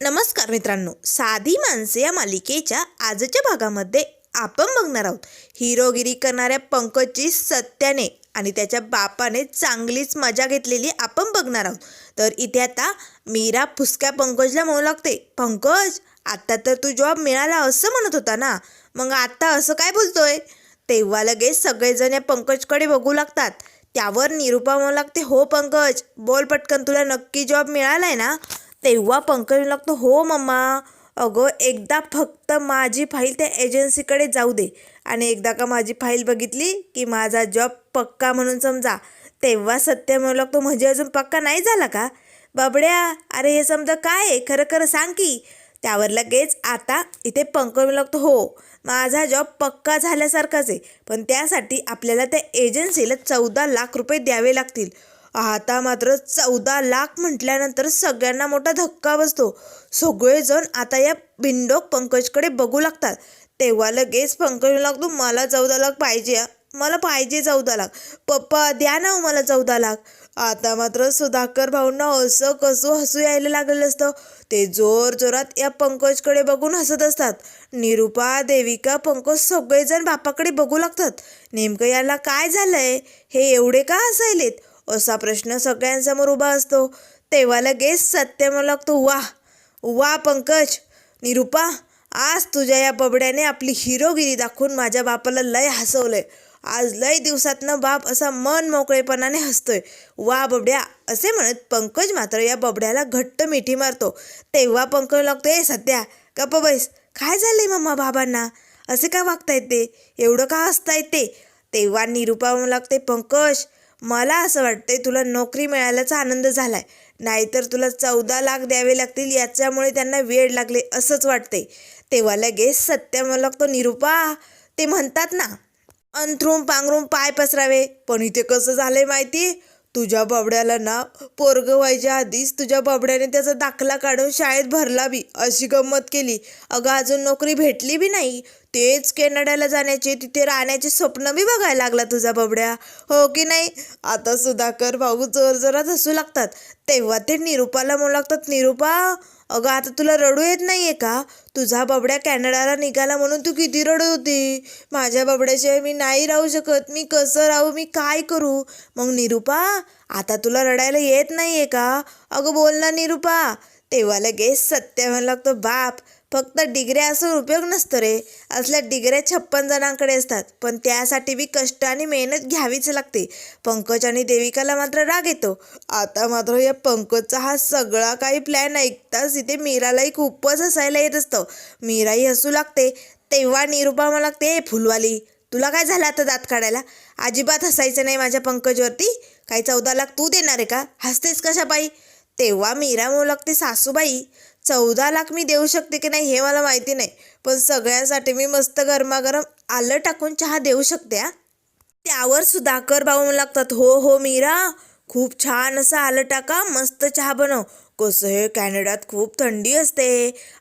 नमस्कार मित्रांनो. साधी माणसे या मालिकेच्या आजच्या भागामध्ये आपण बघणार आहोत. हिरोगिरी करणाऱ्या पंकजची सत्याने आणि त्याच्या बापाने चांगलीच मजा घेतलेली आपण बघणार आहोत. तर इथे आता मीरा फुसक्या पंकजला म्हणू लागते पंकज आत्ता तर तू जॉब मिळाला असं म्हणत होता ना मग आता असं काय बोलतोय? तेव्हा लगेच सगळेजण या पंकजकडे बघू लागतात. त्यावर निरुपा म्हणू लागते हो पंकज बोल पटकन तुला नक्की जॉब मिळालाय ना तेव्हा पंकज लागतो हो मम्मा अगं एकदा फक्त माझी फाईल त्या एजन्सीकडे जाऊ दे. आणि एकदा का माझी फाईल बघितली की माझा जॉब पक्का म्हणून समजा तेव्हा सत्य म्हणू लागतो म्हणजे अजून पक्का नाही झाला का? बाबड्या अरे हे समजा काय आहे? खरं खरं सांग की. त्यावर लगेच आता इथे पंकज म्हणू लागतो हो माझा जॉब पक्का झाल्यासारखाच आहे पण त्यासाठी आपल्याला त्या एजन्सीला चौदा लाख रुपये द्यावे लागतील. आता मात्र चौदा लाख म्हटल्यानंतर सगळ्यांना मोठा धक्का बसतो. सगळेजण आता या बिंडोक पंकजकडे बघू लागतात. तेव्हा लगेच पंकज लागतो मला चौदा लाख पाहिजे मला पाहिजे चौदा लाख. पप्पा द्या ना हो मला चौदा लाख. आता मात्र सुधाकर भाऊंना असं कसं हसू यायला लागलेलं असतं. ते जोर जोरात या पंकजकडे बघून हसत असतात. निरुपा देविका पंकज सगळेजण बापाकडे बघू लागतात. नेमकं याला काय झालंय? हे एवढे का हसायलेत? असा प्रश्न सगळ्यांसमोर उभा असतो. तेव्हा लगेच सत्य मला लागतो वा वा पंकज निरुपा आज तुझ्या या बबड्याने आपली हिरोगिरी दाखवून माझ्या बापाला लय हसवलंय. आज लय दिवसातनं बाप असा मन मोकळेपणाने हसतोय. वा बबड्या असे म्हणत पंकज मात्र या बबड्याला घट्ट मिठी मारतो. तेव्हा पंकज लागतो ए सध्या गप्प बैस. काय झाले मम्मा बाबांना? असे का वागतायत ते? एवढं का हसतायत येते तेव्हा निरुपा लागते पंकज मला असं वाटतंय तुला नोकरी मिळाल्याचा आनंद झालाय. नाहीतर तुला चौदा लाख द्यावे लागतील याच्यामुळे त्यांना वेळ लागले असंच वाटते तेव्हा लगेच सत्य लागतो निरुपा ते म्हणतात ना अंथरूम पांघरूम पाय पसरावे. पण इथे कसं झालंय माहिती? तुझ्या बाबड्याला ना पोरग व्हायच्या आधीच तुझ्या बाबड्याने त्याचा दाखला काढून शाळेत भरला बी अशी गंमत केली. अगं अजून नोकरी भेटली बी नाही. तेच कॅनडाला जाण्याचे तिथे राहण्याचे स्वप्न बी बघायला लागला तुझा बाबड्या. हो की नाही? आता सुधाकर भाऊ जोर जोरात हसू लागतात. तेव्हा ते निरुपाला म्हणू लागतात निरुपा अगं आता तुला रडू येत नाही आहे का? तुझा बाबड्या कॅनडाला निघाला म्हणून तू किती रडत होती? माझ्या बाबड्याशिवाय मी नाही राहू शकत. मी कसं राहू? मी काय करू? मग निरुपा आता तुला रडायला येत नाही आहे का? अगं बोल ना निरुपा. तेव्हा लगेच सत्य म्हणू लागतो बाप. फक्त डिग्र्या असून उपयोग नसतो रे. असल्या डिग्र्या छप्पन जणांकडे असतात. पण त्यासाठी बी कष्ट आणि मेहनत घ्यावीच लागते. पंकज आणि देविकाला मात्र राग येतो. आता मात्र या पंकजचा हा सगळा काही प्लॅन ऐकताच इथे मीरालाही खूपच हसायला येत असतं. मीराही हसू लागते. तेव्हा निरुपा मला लागते "ए, फुलवाली तुला काय झालं आता दात काढायला? अजिबात हसायचं नाही माझ्या पंकजवरती. काही चौदा लाख तू देणार आहे का? हसतेस कशा बाई तेव्हा मीरा म्हणू लागते सासूबाई चौदा लाख मी देऊ शकते की नाही हे मला माहिती नाही. पण सगळ्यांसाठी मी मस्त गरमागरम आलं टाकून चहा देऊ शकते हा? त्यावर सुधाकर भाऊ म्हणू लागतात हो हो मीरा खूप छान असं आलं टाका मस्त चहा बनव. कसं हे कॅनडात खूप थंडी असते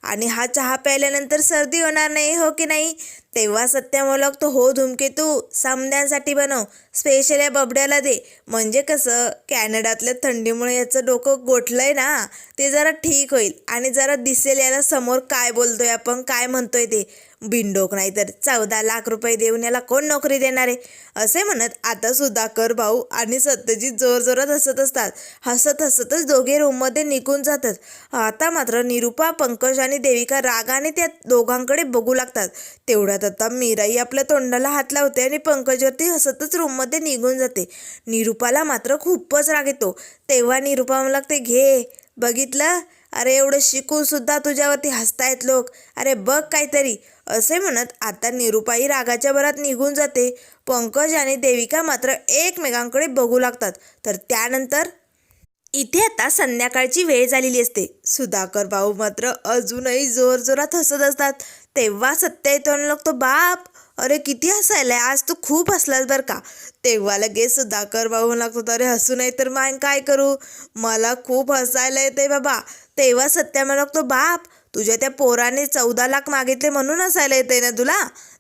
आणि हा चहा प्यायल्यानंतर सर्दी होणार नाही हो की नाही? तेव्हा सत्यामोलक तो हो धूमकेतू सामन्यांसाठी बनव स्पेशल या बबड्याला दे. म्हणजे कसं कॅनडातल्या थंडीमुळे याचं डोकं गोठलंय ना ते जरा ठीक होईल. आणि जरा दिसेल याला समोर काय बोलतोय आपण काय म्हणतोय ते. बिनडोक नाही तर चौदा लाख रुपये देऊन याला कोण नोकरी देणार आहे? असे म्हणत आता सुधाकर भाऊ आणि सत्यजित जोर जोरात हसत असतात. हसत हसतच दोघे रूममध्ये निघून जातात. आता मात्र निरुपा पंकज आणि देविका रागाने त्या दोघांकडे बघू लागतात. तेवढ्यात आता मीराई आपल्या तोंडाला हात लावते आणि पंकजवरती हसतच रूममध्ये निघून जाते. निरुपाला मात्र खूपच राग येतो. तेव्हा निरुपा म्हणू लागते घे बघितलं? अरे एवढं शिकून सुद्धा तुझ्यावरती हसतायत लोक. अरे बघ काहीतरी. असे म्हणत आता निरुपाई रागाच्या भरात निघून जाते. पंकज आणि देविका मात्र एकमेकांकडे बघू लागतात. तर त्यानंतर इथे आता संध्याकाळची वेळ झालेली असते. सुधाकर भाऊ मात्र अजूनही जोर जोरात हसत असतात. तेव्हा सत्य येतो लागतो बाप अरे किती हसायलाय आज तू खूप हसलास बरं का. तेव्हा लगेच सुधाकर भाऊ लागतो अरे हसू नाही तर मान काय करू? मला खूप हसायला येते बाबा. तेव्हा सत्या म्हणतो लागतो बाप तुझ्या त्या पोराने चौदा लाख मागितले म्हणून हसायला येते ना तुला?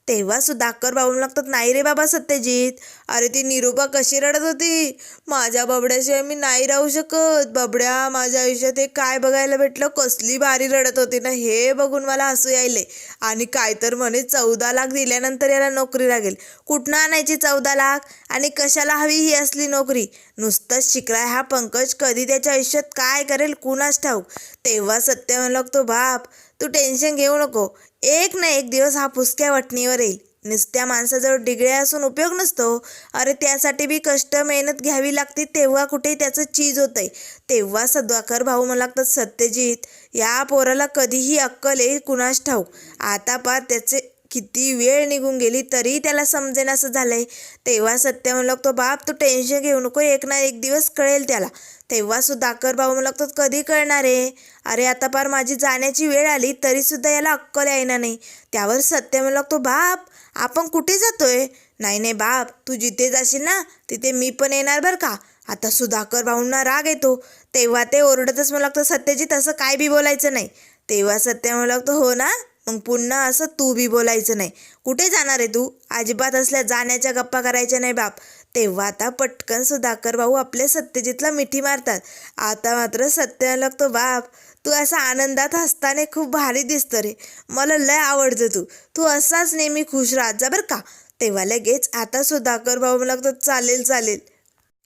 तेव्हा सुद्धा सुधाकर बाबू लागतात नाही रे बाबा सत्यजित. अरे ती निरूपा कशी रडत होती? माझ्या बबड्याशिवाय मी नाही राहू शकत. बबड्या माझ्या आयुष्यात हे काय बघायला भेटलं? कसली भारी रडत होती ना हे बघून मला हसू यायले. आणि काय तर म्हणे चौदा लाख दिल्यानंतर याला नोकरी लागेल. कुठनं आणायची चौदा लाख? आणि कशाला हवी ही असली नोकरी? नुसतंच शिकलाय हा पंकज कधी त्याच्या आयुष्यात काय करेल कुणाच ठाऊक? तेव्हा सत्य म्हणलं तो बाप. तू टेन्शन घेऊ नको. एक ना एक दिवस हा फुसक्या वटणीवर येईल. नुसत्या माणसाजवळ डिगळ्या असून उपयोग नसतो. अरे त्यासाठी बी कष्ट मेहनत घ्यावी लागते तेव्हा कुठे त्याचं चीज होतंय. तेव्हा सद्वाकर भाऊ मला लागतात सत्यजित. या पोराला कधीही अक्कल येईल कुणास ठाऊक. आता पार त्याचे किती वेळ निघून गेली तरी त्याला समजेन असं झालंय. तेव्हा सत्य म्हणलं तो बाप तू टेन्शन घेऊ नको एक ना एक दिवस कळेल त्याला. तेव्हा सुधाकर भाऊ म्हणू तर कधी कळणार आहे. अरे आता पार माझी जाण्याची वेळ आली तरीसुद्धा याला अक्कल यायना नाही. त्यावर सत्य म्हणू बाप आपण कुठे जातोय? नाही नाही बाप तू जिथे जाशील ना तिथे मी पण येणार बरं का? आता सुधाकर भाऊंना राग येतो. तेव्हा ते ओरडतच मला लागतं सत्यजित असं काय बी बोलायचं नाही. तेव्हा सत्य म्हणू लागतो हो ना मग पुन्हा असं तू बी बोलायचं नाही. कुठे जाणार आहे तू? अजिबात असल्या जाण्याच्या गप्पा करायच्या नाही बाप. तेव्हा आता पटकन सुधाकर भाऊ आपल्या सत्यजितला मिठी मारतात. आता मात्र सत्य लागतो बाप. तू असा आनंदात हसताना खूप भारी दिसतं रे. मला लय आवडतं तू. तू असाच नेहमी खुश राहत जा बरं का. तेव्हा लगेच आता सुधाकर भाऊ लागतो चालेल चालेल.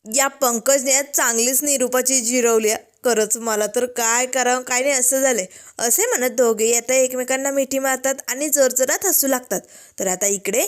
या पंकजने आज चांगलीच निरूपाची जिरवली खरंच मला तर काय करावं काय नाही असं झालंय. असे म्हणत दोघे आता एकमेकांना मिठी मारतात आणि जोरजोरात हसू लागतात. तर आता इकडे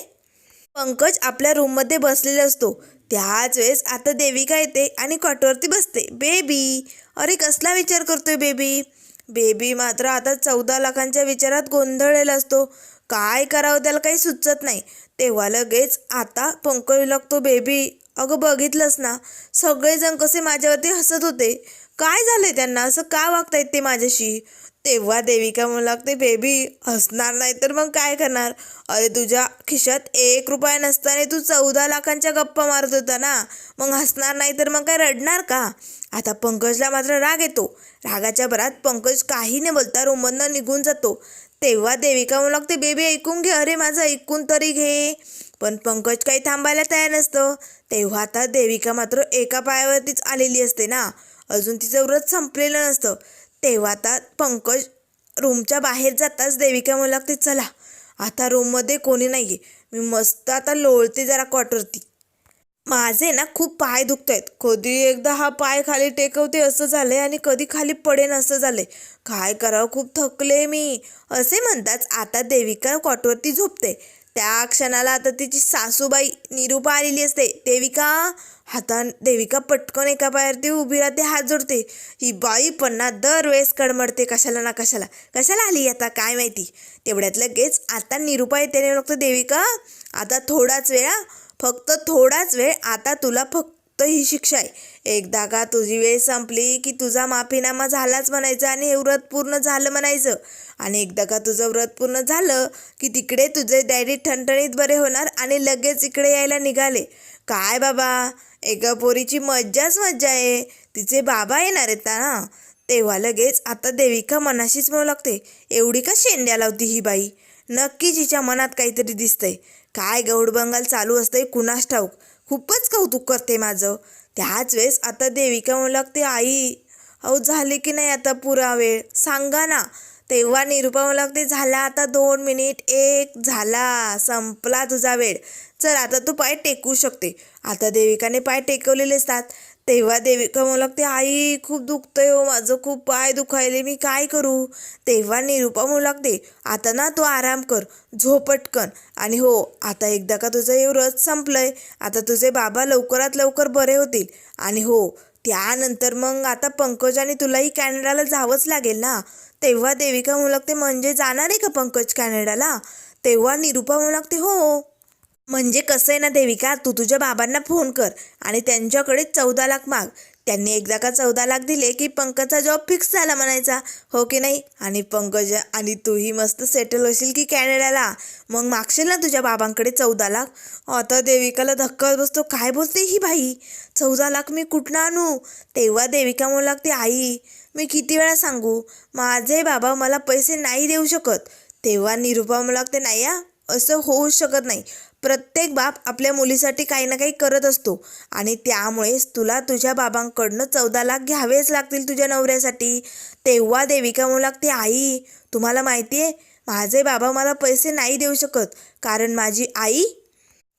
पंकज आपल्या रूममध्ये बसलेला असतो. त्याच वेळेस आता देविका येते आणि कॉटवरती बसते. बेबी अरे कसला विचार करतोय बेबी? बेबी मात्र आता चौदा लाखांच्या विचारात गोंधळलेला असतो. काय करावं त्याला काही सुचत नाही. तेव्हा लगेच आता पंकज लागतो बेबी अगं बघितलंस ना सगळेजण कसे माझ्यावरती हसत होते. काय झालंय त्यांना? असं का वागतायत ते माझ्याशी? तेव्हा देविका म्हणू लागते बेबी हसणार नाही तर मग काय करणार? अरे तुझ्या खिशात एक रुपया नसताना तू चौदा लाखांच्या गप्पा मारत होता ना? मग हसणार नाही तर मग काय रडणार का? आता पंकजला मात्र राग येतो. रागाच्या भरात पंकज काही न बोलता रूममधनं निघून जातो. तेव्हा देविका म्हणू लागते बेबी ऐकून घे. अरे माझं ऐकून तरी घे. पण पंकज काही थांबायला तयार नसतं. तेव्हा आता देविका मात्र एका पायावरतीच आलेली असते ना? अजून तिचं व्रत संपलेलं नसतं. तेव्हा आता पंकज रूमच्या बाहेर जाताच देविका म्हणू लागते चला आता रूममध्ये कोणी नाही आहे मी मस्त आता लोळते जरा कॉटवरती माझे ना खूप पाय दुखत आहेत कधी एकदा हा पाय खाली टेकवते असं झालंय आणि कधी खाली पडेन असं झालंय. काय करावं खूप थकले मी. असे म्हणताच आता देविका कॉटवरती झोपते. त्या क्षणाला आता तिची सासूबाई निरूपा आलेली असते. देविका हाता देविका पटकन एका पायावरती उभी राहते हात जोडते. ही बाई पन्ना दरवेळेस कडमडते कशाला ना कशाला. कशाला आली आता काय माहिती? तेवढ्यात लगेच आता निरुपा येते फक्त देविका आता थोडाच वेळ हा. फक्त थोडाच वेळ आता तुला फक्त ही शिक्षा आहे. एकदा का तुझी वेळ संपली की तुझा माफीनामा झालाच म्हणायचं आणि हे व्रत पूर्ण झालं म्हणायचं. आणि एकदा का तुझं व्रत पूर्ण झालं की तिकडे तुझे डॅडी ठणठणीत बरे होणार आणि लगेच इकडे यायला निघाले. काय बाबा? एका पोरीची मज्जाच मज्जा आहे. तिचे बाबा येणार आहेत ना. तेव्हा लगेच आता देविका मनाशीच म्हणू लागते. एवढी का शेंड्या लावती ही बाई? नक्कीच हिच्या मनात काहीतरी दिसतंय. काय गौडबंगाल चालू असतंय कुणास ठाऊक? खूपच कौतुक करते माझं. त्याच वेळेस आता देविका म्हणू लागते आई अहो झाले की नाही आता पुरा वेळ सांगा ना. तेव्हा निरूपा लागते झाला आता दोन मिनिट एक झाला संपला तुझा वेळ. चल आता तू पाय टेकू शकते. आता देविकाने पाय टेकवलेले असतात तेव्हा देविका मुलागते लागते आई खूप दुखतंय हो माझं खूप पाय दुखायले मी काय करू? तेव्हा निरुपा म्हणू लागते आता ना तू आराम कर झोपटकन आणि हो आता एकदा का तुझं हे व्रत संपलंय आता तुझे बाबा लवकरात लवकर बरे होतील. आणि हो त्यानंतर मग आता पंकजाने तुलाही कॅनडाला जावंच लागेल ना. तेव्हा देविका मुलगते म्हणजे जाणार आहे का पंकज कॅनडाला? तेव्हा निरूपा मुलगते लागते हो. म्हणजे कसं आहे ना देविका तू तुझ्या बाबांना फोन कर आणि त्यांच्याकडे चौदा लाख माग. त्यांनी एकदा का चौदा लाख दिले की पंकजचा जॉब फिक्स झाला म्हणायचा. हो की नाही? आणि पंकज आणि तूही मस्त सेटल होशील की कॅनडाला. मग मागशील ना तुझ्या बाबांकडे चौदा लाख? आता देविकाला धक्का बसतो. काय बोलते ही बाई? चौदा लाख मी कुठनं आणू? तेव्हा देविका म्हणू लागते आई मी किती वेळा सांगू माझे बाबा मला पैसे नाही देऊ शकत. तेव्हा निरुपा म्हणू लागते नाही या असं होऊ शकत नाही. प्रत्येक बाप आपल्या मुलीसाठी काही ना काही करत असतो. आणि त्यामुळेच तुला तुझ्या बाबांकडनं चौदा लाख घ्यावेच लागतील तुझ्या नवऱ्यासाठी. तेव्हा देविका म्हणू लागते आई तुम्हाला माहिती आहे माझे बाबा मला पैसे नाही देऊ शकत. कारण माझी आई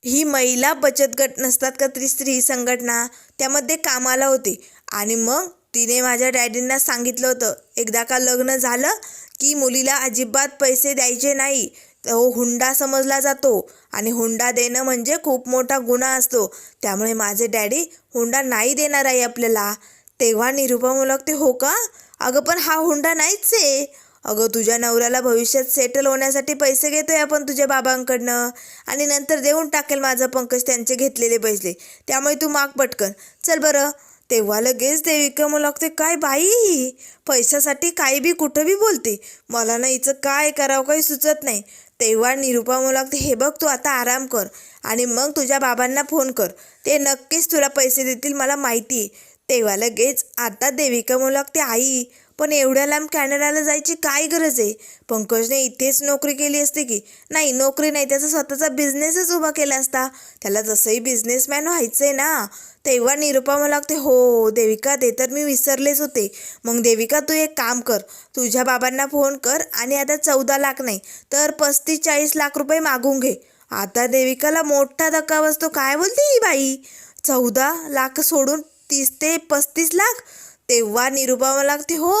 ही महिला बचत गट नसतात का त्री स्त्री संघटना? त्यामध्ये कामाला होती. आणि मग तिने माझ्या डॅडींना सांगितलं होतं. एकदा का लग्न झालं की मुलीला अजिबात पैसे द्यायचे नाही तो हुंडा समजला जातो आणि हुंडा देणं म्हणजे खूप मोठा गुन्हा असतो. त्यामुळे माझे डॅडी हुंडा नाही देणार आहे आपल्याला. तेव्हा निरुपा मुलग ते हो का? अगं पण हा हुंडा नाहीच आहे. अगं तुझ्या नवऱ्याला भविष्यात सेटल होण्यासाठी पैसे घेतोय आपण तुझ्या बाबांकडनं. आणि नंतर देऊन टाकेल माझं पंकज त्यांचे घेतलेले पैसे. त्यामुळे तू माग पटकन. चल बरं. तेव्हा लगेच देविका मला लागते काय बाई? पैशासाठी काही बी कुठं बी बोलते. मला ना हिचं काय करावं काही सुचत नाही. तेव्हा निरुपा मला लागते हे बघ तू आता आराम कर आणि मग तुझ्या बाबांना फोन कर. ते नक्कीच तुला पैसे देतील मला माहिती आहे. तेव्हा लगेच आता देविका म्हणू लागते आई पण एवढ्या लांब कॅनडाला जायची काय गरज आहे? पंकजने इथेच नोकरी केली असते की? नाही नोकरी नाही. त्याचा स्वतःचा बिझनेसच उभा केला असता. त्याला जसंही बिझनेसमॅन व्हायचं आहे ना तेव्हा निरुपा मला लागते हो देविका ते तर मी विसरलेच होते. मग देविका तू एक काम कर. तुझ्या बाबांना फोन कर आणि आता चौदा लाख नाही तर पस्तीस चाळीस लाख रुपये मागून घे. आता देविकाला मोठा धक्का बसतो. काय बोलते ही बाई? चौदा लाख सोडून तीस ते पस्तीस लाख? तेव्हा निरुपा मला लागते हो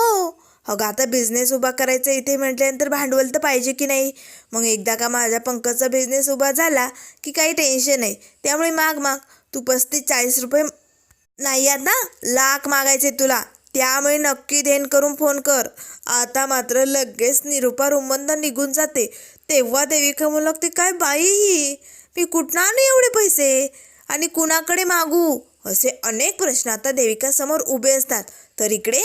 अगं आता बिझनेस उभा करायचा इथे म्हटल्यानंतर भांडवल तर पाहिजे की नाही? मग एकदा का माझ्या पंकजचा बिझनेस उभा झाला की काही टेन्शन नाही. त्यामुळे माग माग. तू पस्तीस चाळीस रुपये नाही आता लाख मागायचे तुला. त्यामुळे नक्की देण करून फोन कर. आता मात्र लगेच निरुपा रुमंद निघून जाते. तेव्हा देवी म्हणू लागते काय बाई मी कुठनं आणू एवढे पैसे? आणि कुणाकडे मागू? असे अनेक प्रश्न आता देविकासमोर उभे असतात. तर इकडे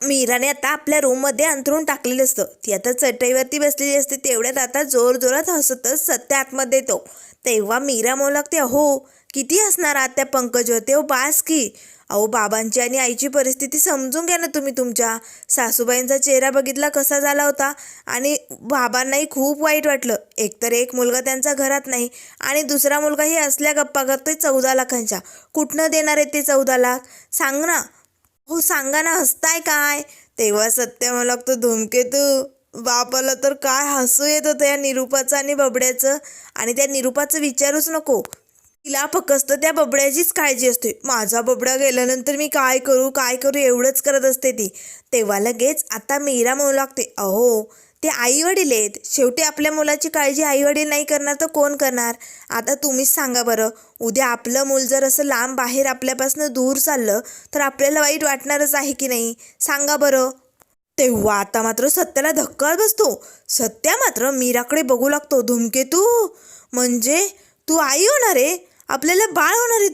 मीराने आता आपल्या रूममध्ये अंथरून टाकलेलं असतं. ती आता चटईवरती बसलेली असते. तेवढ्यात आता जोर जोरात हसतच सत्य आतमध्ये येतो. तेव्हा मीरा म्हणू लागते अहो किती असणार आत्या पंकज होते हो बास की. अहो बाबांची आणि आईची परिस्थिती समजून घ्या ना तुम्ही तुमच्या. सासूबाईंचा चेहरा बघितला कसा झाला होता आणि बाबांनाही खूप वाईट वाटलं. एकतर एक मुलगा त्यांचा घरात नाही आणि दुसरा मुलगाही असल्या गप्पा करतोय चौदा लाखांच्या. कुठनं देणार आहे ते चौदा लाख? सांग ना. हो सांगा ना हसताय काय? तेव्हा सत्य मला लागतो धूमकेतू बापाला तर काय हसू येत होतं या निरूपाचं आणि बबड्याचं? आणि त्या निरूपाचं विचारूच नको. तिला फक्त त्या बबड्याचीच काळजी असते. माझा बबडा गेल्यानंतर मी काय करू काय करू एवढंच करत असते ती. तेव्हा लगेच आता मीरा म्हणू लागते अहो ते आई वडील आहेत. शेवटी आपल्या मुलाची काळजी आई वडील नाही करणार तर कोण करणार? आता तुम्हीच सांगा बरं. उद्या आपलं मूल जर असं लांब बाहेर आपल्यापासून दूर चाललं तर आपल्याला वाईट वाटणारच आहे की नाही? सांगा बरं. तेव्हा आता मात्र सत्याला धक्का बसतो. सत्या मात्र मीराकडे बघू लागतो धुमकेतू म्हणजे तू आई होणार आहे? आपल्याला बाळ होणार आहे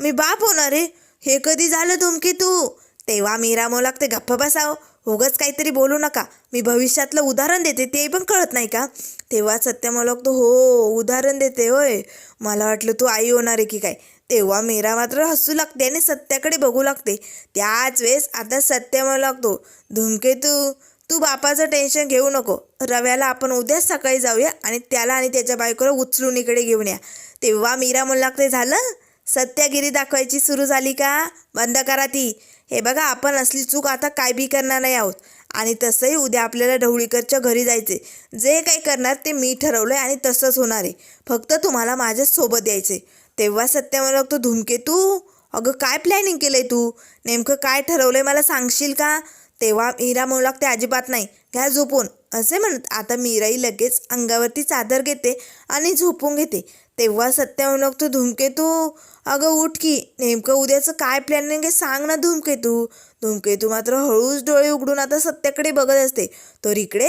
मी बाप होणार आहे. हे कधी झालं धूमकेतू तेव्हा मी रामोला लागते गप्प बसाव. उगच काहीतरी बोलू नका. मी भविष्यातलं उदाहरण देते ते पण कळत नाही का? तेव्हा सत्य मला लागतो हो उदाहरण देते होय. मला वाटलं तू आई होणार आहे की काय? तेव्हा मीरा मात्र हसू लागते आणि सत्याकडे बघू लागते. त्याच वेळेस आता सत्य मला लागतो धुमकेतू तू बापाचं टेन्शन घेऊ नको. रव्याला आपण उद्याच सकाळी जाऊया आणि त्याला आणि त्याच्या बायकोला उचलून इकडे घेऊन या. तेव्हा मीरा म्हणला लागते झालं? सत्यागिरी दाखवायची सुरू झाली का? बंद करा ती. हे बघा आपण असली चूक आता काय बी करणार नाही आहोत. आणि तसंही उद्या आपल्याला ढवळीकरच्या घरी जायचे जे काही करणार ते मी ठरवलं आहे आणि तसंच होणार आहे. फक्त तुम्हाला माझ्याच सोबत यायचे तेव्हा सत्य मला लागतो धुमकेतू अगं काय प्लॅनिंग केलं आहे तू? नेमकं काय ठरवलं आहे मला सांगशील का? तेव्हा मीरा म्हणू लागते अजिबात नाही. घ्या झोपून. असे म्हणत आता मीराही लगेच अंगावरती चादर घेते आणि झोपून घेते. तेव्हा सत्या म्हणू लागतो धूमकेतू अगं उठ की. नेमकं उद्याचं काय प्लॅनिंग आहे सांग ना धूमकेतू. धूमकेतू मात्र हळूच डोळे उघडून आता सत्याकडे बघत असते. तर इकडे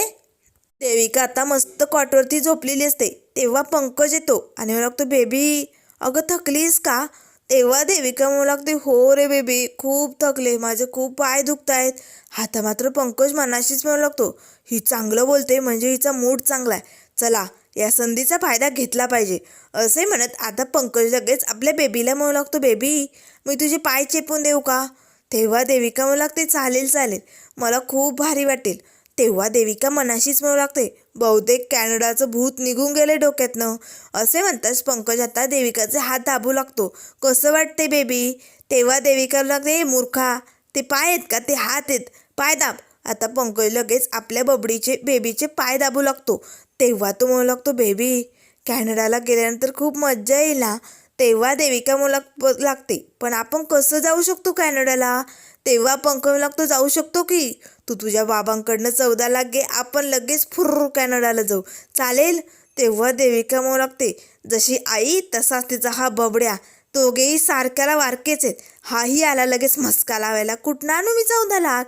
देविका आता मस्त कॉटवरती झोपलेली असते. तेव्हा पंकज येतो आणि म्हणू लागतो बेबी अगं थकलीस का? तेव्हा देविका म्हणू लागते हो रे बेबी खूप थकले माझे खूप पाय दुखत आहेत आता मात्र पंकज मनाशीच म्हणू लागतो ही चांगलं बोलते म्हणजे हिचा मूड चांगला आहे. चला या संधीचा फायदा घेतला पाहिजे. असे म्हणत आता पंकज लगेच आपल्या बेबीला म्हणू लागतो बेबी मी तुझे पाय चेपून देऊ का? तेव्हा देविका म्हणू लागते चालेल चालेल. मला खूप भारी वाटेल. तेव्हा देविका मनाशीच म्हणू लागते बहुतेक कॅनडाचं भूत निघून गेले डोक्यातनं. असे म्हणताच पंकज आता देविकाचे हात दाबू लागतो. कसं वाटते बेबी? तेव्हा देविका लागते मूर्खा ते पाय आहेत का? ते हात आहेत. पाय दाब. आता पंकज लगेच आपल्या बबडीचे बेबीचे पाय दाबू लागतो. तेव्हा तो म्हणू लागतो बेबी कॅनडाला गेल्यानंतर खूप मज्जा येईल ना? तेव्हा देविका मला लागते पण आपण कसं जाऊ शकतो कॅनडाला? तेव्हा पंकज लागतो जाऊ शकतो की? तू तुझ्या बाबांकडनं चौदा लाख घे आपण लगेच फुर्र कॅनडाला जाऊ. चालेल? तेव्हा देविका म्हणू लागते जशी आई तसाच तिचा हा बबड्या. दोघेही सारख्याला वारकेच आहेत. हाही आला लगेच मस्का लावायला. कुठनं आणू मी चौदा लाख?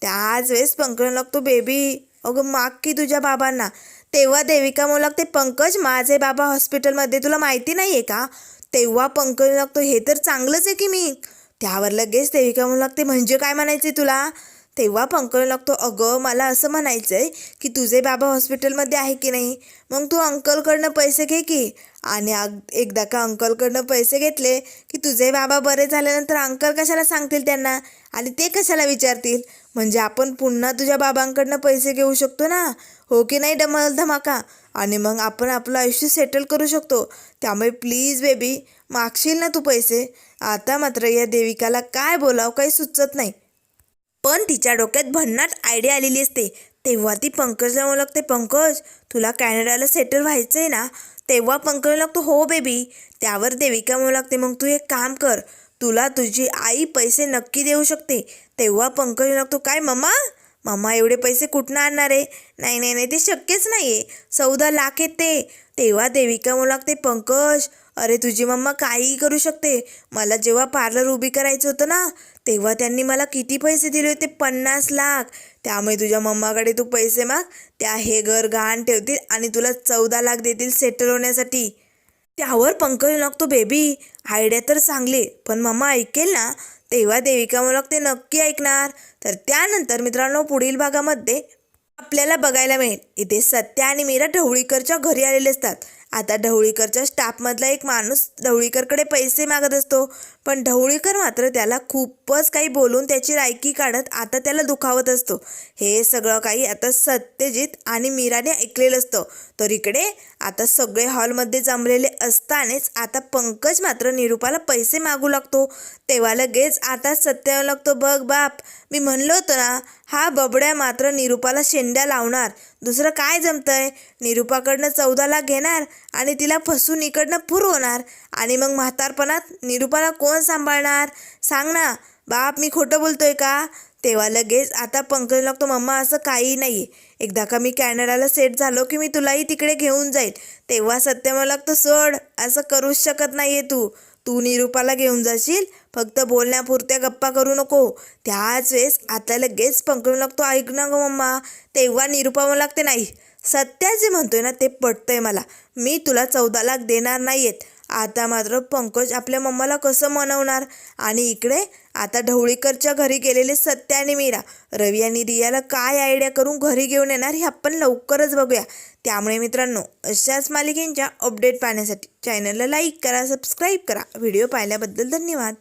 त्याच वेळेस पंकज लागतो बेबी अगं माग की तुझ्या बाबांना. तेव्हा देविका म्हणू लागते पंकज माझे बाबा हॉस्पिटलमध्ये तुला माहिती नाही आहे का? तेव्हा पंकज लागतो हे तर चांगलंच आहे की मी? त्यावर लगेच देविका म्हणू लागते म्हणजे काय म्हणायचे तुला? तेव्हा पंकज लागतो अगं मला असं म्हणायचं आहे की तुझे बाबा हॉस्पिटलमध्ये आहे की नाही? मग तू अंकलकडनं पैसे घे की. आणि एकदा का अंकलकडनं पैसे घेतले की तुझे बाबा बरे झाल्यानंतर अंकल कशाला सांगतील त्यांना? आणि ते कशाला विचारतील? म्हणजे आपण पुन्हा तुझ्या बाबांकडनं पैसे घेऊ शकतो ना? हो की नाही डमल धमाका? आणि मग आपण आपलं आयुष्य सेटल करू शकतो. त्यामुळे प्लीज बेबी मागशील ना तू पैसे? आता मात्र या देविकाला काय बोलावं काही सुचत नाही. पण तिच्या डोक्यात भन्नाट आयडिया आलेली असते. तेव्हा ती पंकजला म्हणू लागते. पंकज तुला कॅनडाला सेटल व्हायचं आहे ना? तेव्हा पंकज लागतो. हो बेबी त्यावर देविका म्हणू लागते मग तू एक काम कर. तुला तुझी आई पैसे नक्की देऊ शकते. तेव्हा पंकज लागतो काय मम्मा? मम्मा एवढे पैसे कुठनं आणणार आहे? नाही नाही नाही ते शक्यच नाही आहे चौदा लाख आहेत ते. तेव्हा देविका म्हणू लागते पंकज अरे तुझी मम्मा काहीही करू शकते. मला जेव्हा पार्लर उभी करायचं होतं ना तेव्हा त्यांनी मला किती पैसे दिले होते? पन्नास लाख. त्यामुळे तुझ्या मम्माकडे तू पैसे माग. त्या हे घर गहाण ठेवतील आणि तुला चौदा लाख देतील सेटल होण्यासाठी. त्यावर पंकज नकतो बेबी आयडिया तर चांगली. पण मम्मा ऐकेल ना तेव्हा देविका मला ते नक्की ऐकणार. तर त्यानंतर मित्रांनो पुढील भागामध्ये आपल्याला बघायला मिळेल. इथे सत्या आणि मीरा ढवळीकरच्या घरी आलेले असतात. आता ढवळीकरच्या स्टाफमधला एक माणूस ढवळीकरकडे पैसे मागत असतो. पण ढवळीकर मात्र त्याला खूपच काही बोलून त्याची रायकी काढत आता त्याला दुखावत असतो. हे सगळं काही आता सत्यजित आणि मीराने ऐकलेलं असतं. तर इकडे आता सगळे हॉलमध्ये जमलेले असतानाच आता पंकज मात्र निरूपाला पैसे मागू लागतो. तेव्हा लगेच आता सत्य लागतो बघ बाप मी म्हणलो होतं ना हा बबड्या मात्र निरूपाला शेंड्या लावणार. दुसरं काय जमतंय? निरूपाकडनं चौदा लाख घेणार आणि तिला फसून इकडनं फुर होणार. आणि मग म्हातारपणात निरूपाला कोण सांभाळणार? सांग ना. बाप मी खोटं बोलतोय का? तेव्हा लगेच आता पंकज लागतो मम्मा असं काही नाही. एकदा का मी कॅनडाला सेट झालो की मी तुलाही तिकडे घेऊन जाईल. तेव्हा सत्य मला लागतं सोड असं करूच शकत नाहीये तू. तू निरूपाला घेऊन जाशील? फक्त बोलण्यापुरत्या गप्पा करू नको. त्याच वेळेस आता लगेच पंकज लागतो ऐक ना गं मम्मा. तेव्हा निरूपा मला लागते नाही. सत्या जे म्हणतोय ना ते पटतंय मला. मी तुला चौदा लाख देणार नाही आहेत आता मात्र पंकज आपल्या मम्माला कसं मनवणार? आणि इकडे आता ढवळीकरच्या घरी गेलेले सत्या आणि मीरा. रवी आणि रियाला काय आयडिया करून घरी घेऊन येणार हे आपण लवकरच बघूया. त्यामुळे मित्रांनो अशाच मालिकेंच्या अपडेट पाहण्यासाठी चॅनलला लाईक करा सबस्क्राईब करा. व्हिडिओ पाहिल्याबद्दल धन्यवाद.